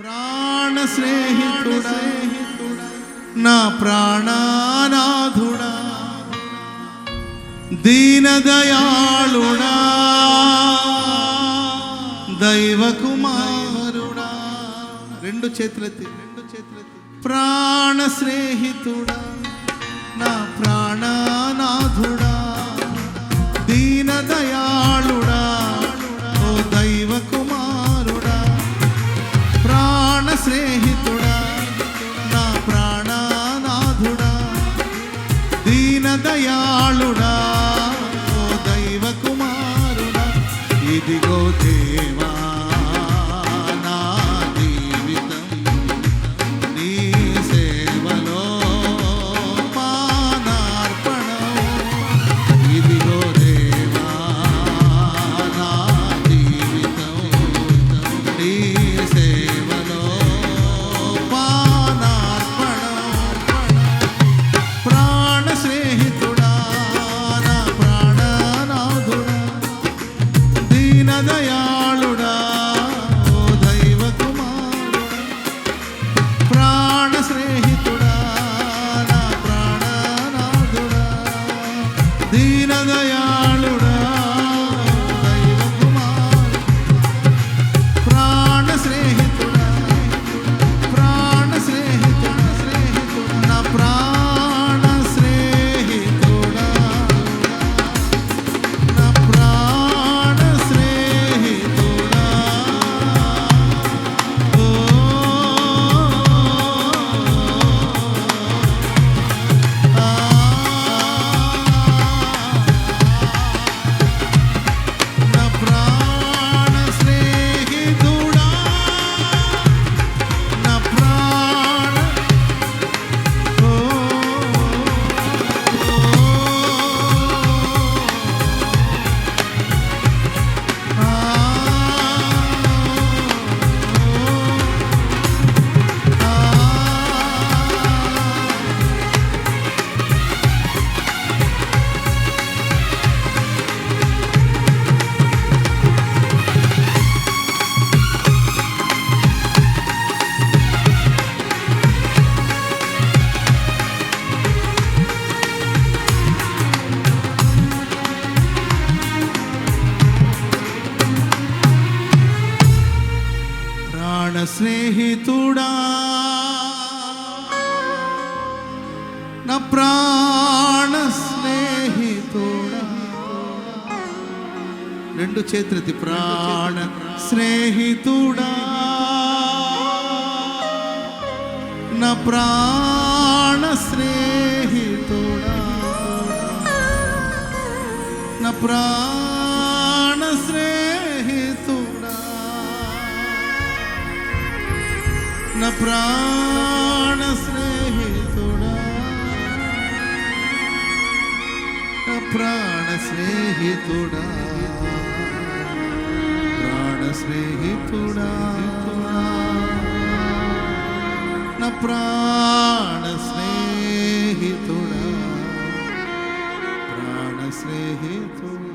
ప్రాణ స్నేహితుడా నా ప్రాణానాథుడా దీనదయాళుడా దైవ కుమారుడా రెండు చేతులెత్తి రెండు చేతులెత్తి. ప్రాణ స్నేహితుడా నా ప్రాణ దీనదయాళుడా ఓ దైవ కుమారుడా ఇదిగో దేవా. ప్రాణ స్నేహితుడా. నా ప్రాణ స్నేహితుడా. రెండు చేతులెత్తి ప్రాణ స్నేహితుడా. నా ప్రాణ స్నేహితుడా. నా ప్రాణ స్నేహితుడా. నా ప్రాణ స్నేహితుడా నా ప్రాణ స్నేహితుడా ప్రాణ స్నేహితుడా నా ప్రాణ స్నేహితుడా ప్రాణ స్నేహితుడా